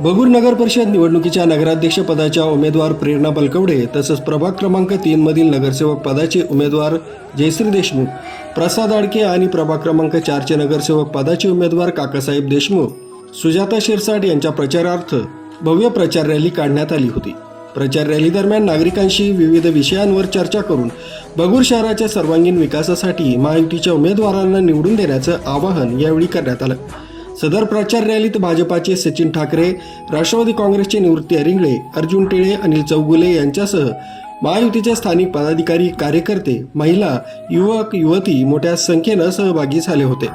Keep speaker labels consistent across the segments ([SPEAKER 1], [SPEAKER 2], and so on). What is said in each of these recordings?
[SPEAKER 1] बगुर नगर परिषद निवडणुकीच्या नगराध्यक्ष पदाच्या उमेदवार प्रेरणा बलकवडे तसंच प्रभाग क्रमांक तीन मधील नगरसेवक पदाचे उमेदवार जयश्री देशमुख प्रसाद आडके आणि प्रभाग क्रमांक चारचे नगरसेवक पदाचे उमेदवार काकासाहेब देशमुख सुजाता शिरसाट यांच्या प्रचारार्थ भव्य प्रचार रॅली काढण्यात आली होती. प्रचार रॅली दरम्यान नागरिकांशी विविध विषयांवर चर्चा करून बगूर शहराच्या सर्वांगीण विकासासाठी महायुतीच्या उमेदवारांना निवडून देण्याचं आवाहन यावेळी करण्यात आलं. सदर प्रचार रॅलीत भाजपाचे सचिन ठाकरे राष्ट्रवादी काँग्रेसचे निवृत्ती अरिंगळे अर्जुन टिळे अनिल चौगुले यांच्यासह महायुतीच्या स्थानिक पदाधिकारी कार्यकर्ते महिला युवक युवती मोठ्या संख्येनं सहभागी झाले होते.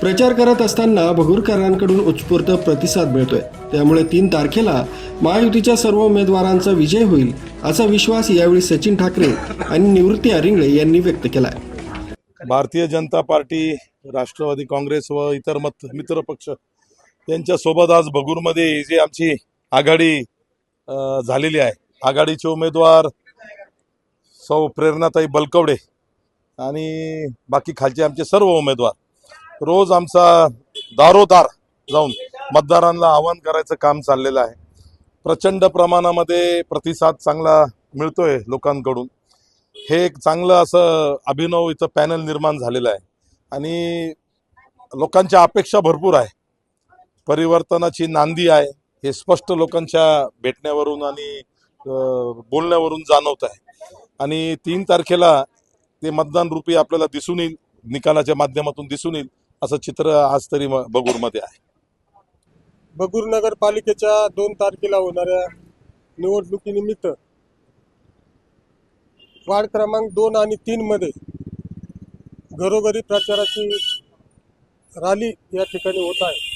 [SPEAKER 1] प्रचार करत असताना भगूरकरांकडून उत्स्फूर्त प्रतिसाद मिळतोय. त्यामुळे तीन तारखेला महायुतीच्या सर्व उमेदवारांचा विजय होईल असा विश्वास यावेळी सचिन ठाकरे आणि निवृत्ती अरिंगळे यांनी व्यक्त केलाय.
[SPEAKER 2] भारतीय जनता पार्टी राष्ट्रवादी काँग्रेस व इतर मत मित्र पक्ष यांच्यासोबत आज भगूरमध्ये जी आमची आघाडी झालेली आहे. आघाडीचे उमेदवार सौ प्रेरणाताई बलकवडे आणि बाकी खालचे आमचे सर्व उमेदवार. रोज आमचा दारोदार जाऊन मतदारांना आवाहन करायचं काम चाललेलं आहे. प्रचंड प्रमाणामध्ये प्रतिसाद चांगला मिळतोय लोकांकडून. हे एक चांगलं असं अभिनव इथं पॅनल निर्माण झालेलं आहे. आणि लोकांच्या अपेक्षा भरपूर आहे. परिवर्तनाची नांदी आहे. हे स्पष्ट लोकांच्या भेटण्यावरून आणि बोलण्यावरून जाणवत आहे. आणि तीन तारखेला ते मतदान रूपी आपल्याला दिसून येईल निकालाच्या माध्यमातून दिसून येईल असं चित्र आज तरी बगूरमध्ये आहे.
[SPEAKER 3] बगूर नगरपालिकेच्या दोन तारखेला होणाऱ्या निवडणुकीनिमित्त वार्ड क्रमांक दोन आणि तीन मध्ये घरोघरी प्रचाराची रॅली या ठिकाणी होत आहे.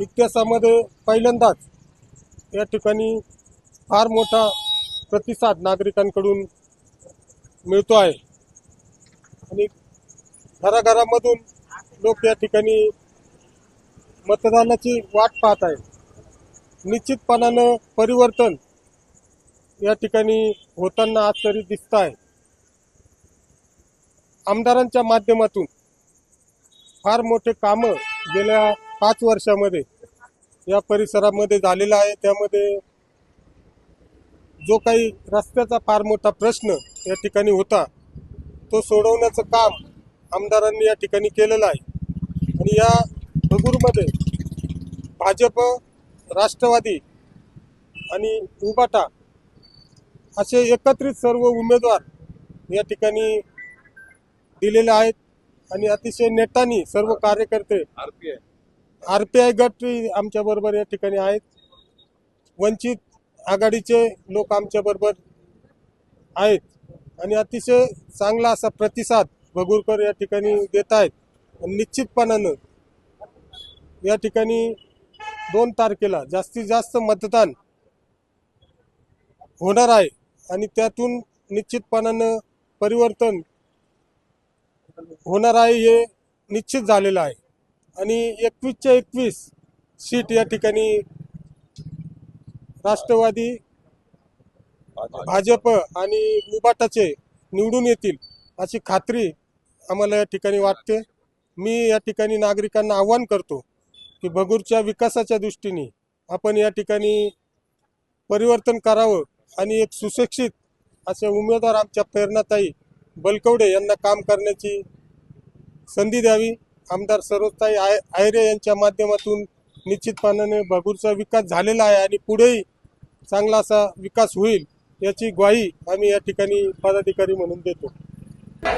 [SPEAKER 3] इतिहासामध्ये पहिल्यांदाच या ठिकाणी फार मोठा प्रतिसाद नागरिकांकडून मिळतो आहे. आणि घराघरामधून लोक या ठिकाणी मतदानाची वाट पाहत आहेत. निश्चितपणानं परिवर्तन या ठिकाणी होताना आज तरी दिसत आहे. आमदारांच्या माध्यमातून फार मोठे कामं गेल्या पाच वर्षामध्ये या परिसरामध्ये झालेलं आहे. त्यामध्ये जो काही रस्त्याचा फार मोठा प्रश्न या ठिकाणी होता तो सोडवण्याचं काम आमदारांनी या ठिकाणी केलेलं आहे. आणि या बगूरमध्ये भाजप राष्ट्रवादी आणि उबाटा असे एकत्रित सर्व उमेदवार या ठिकाणी दिलेले आहेत आणि अतिशय नेटानी सर्व कार्यकर्ते आर पी आय गट आमच्या बरोबर या ठिकाणी आहेत. वंचित आघाडीचे लोक आमच्या बरोबर आहेत. आणि अतिशय चांगला असा प्रतिसाद भगूरकर या ठिकाणी देत आहेत. आणि निश्चितपणानं या ठिकाणी दोन तारखेला जास्तीत जास्त मतदान होणार आहे. आणि त्यातून निश्चितपणानं परिवर्तन होणार आहे हे निश्चित झालेलं आहे. आणि एकवीसच्या एकवीस सीट या ठिकाणी राष्ट्रवादी भाजप आणि मुबाटाचे निवडून येतील अशी खात्री आम्हाला या ठिकाणी वाटते. मी या ठिकाणी नागरिकांना आव्हान करतो की भगूरच्या विकासाच्या दृष्टीने आपण या ठिकाणी परिवर्तन करावं आणि एक सुशिक्षित असे उमेदवार आमच्या प्रेरणाताई बलकवडे यांना काम करण्याची संधी द्यावी. आमदार सरोजताई आय आयरे यांच्या माध्यमातून निश्चितपणाने भगूरचा विकास झालेला आहे आणि पुढेही चांगला असा विकास होईल याची ग्वाही आम्ही या ठिकाणी पदाधिकारी म्हणून देतो.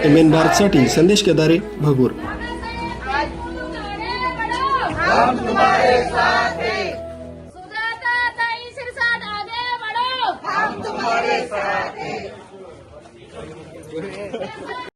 [SPEAKER 1] एम एन भारतसाठी संदेश केदारे भगूर.